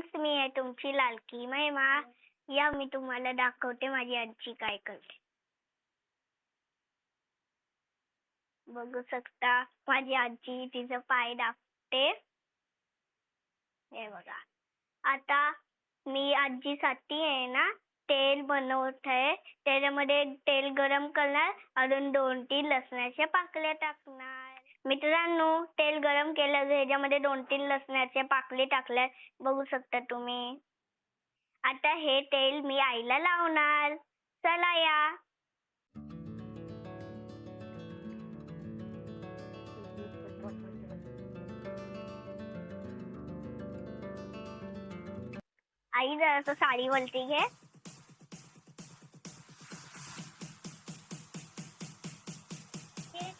Friends मी आहे तुमची लालकी महिमा. या मी तुम्हाला दाखवते माझी आजी काय करते. बघू शकता माझी आजी तिचं पाय दाखते हे बघा. आता मी आजीसाठी आहे ना तेल बनवत. आहे त्याच्यामध्ये तेल गरम करणार. अजून दोन तीन लसणाच्या पाकळ्या टाकणार. मित्रांनो तेल गरम केलं ह्याच्यामध्ये दोन तीन लसणाच्या पाकळ्या टाकल्यात. बघू शकता तुम्ही. आता हे तेल मी आईला लावणार. चला या. आई जरासं साडी वलती घे.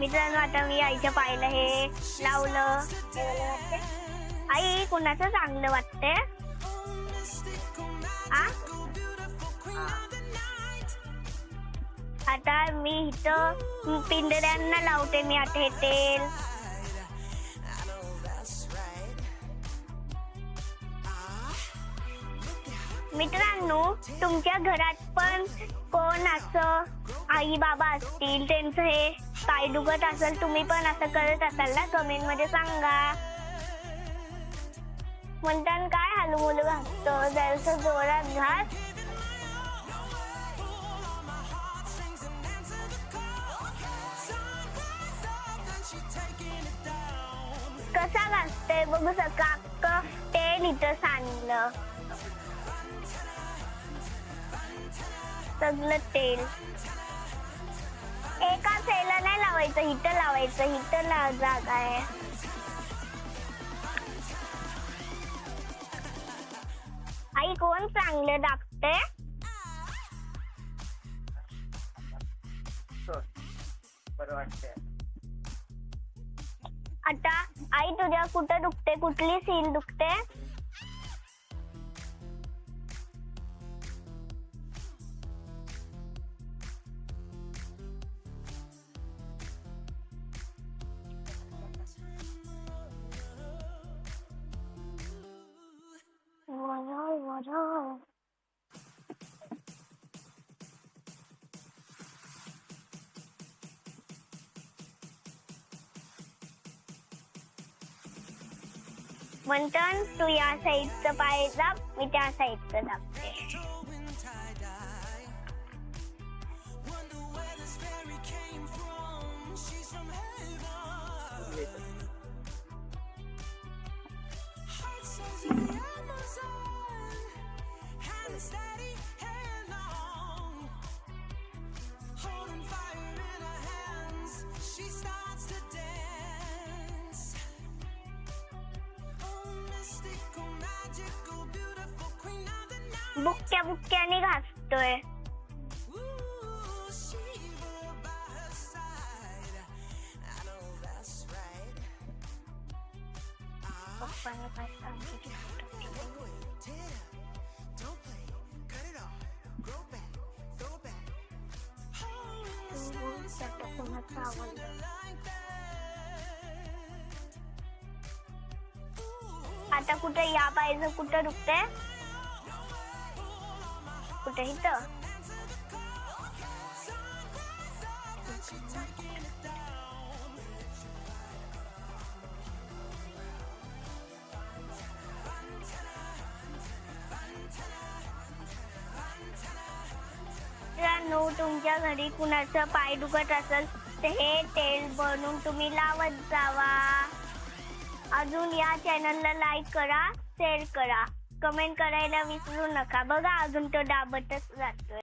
मित्रांनो आता मी आईच्या पायाला हे लावलं. आई कुणाचं चांगलं वाटतंय? आ? आता मी इथं पिंजऱ्यांना लावते मी आता हे तेल. मित्रांनो तुमच्या घरात पण कोण असं आई बाबा असतील त्यांचं हे पाय दुखत असेल तुम्ही पण असं करत असाल ना कमेंटमध्ये सांगा. म्हणतात काय हलमुल घासतो जरासं जोरात घास. कसा घासते बघू सका ते तेल इथं सांडलं सगळं तेल एक सेला नाही लावायचं हिटर लावायचं हिटर ला जागा आहे. आई कोण चांगलं दाखते आता आई तुझ्या कुठं दुखते कुठली सीन दुखते म्हणतो तू या साईडचं पाय दाब मी त्या साईडचं दाबते बुक्क्या बुक्क्याने घासतोय आता कुठे या पाहिजे कुठं रुकते कुठे इथं मित्रांनो तुमच्या घरी कुणाचं पाय दुखत असेल तर हे तेल बनवून तुम्ही लावत जावा. अजून या चॅनलला लाईक करा शेअर करा. कमेंट करायला विसरू नका. बघा अजून तो दाबतच जातोय.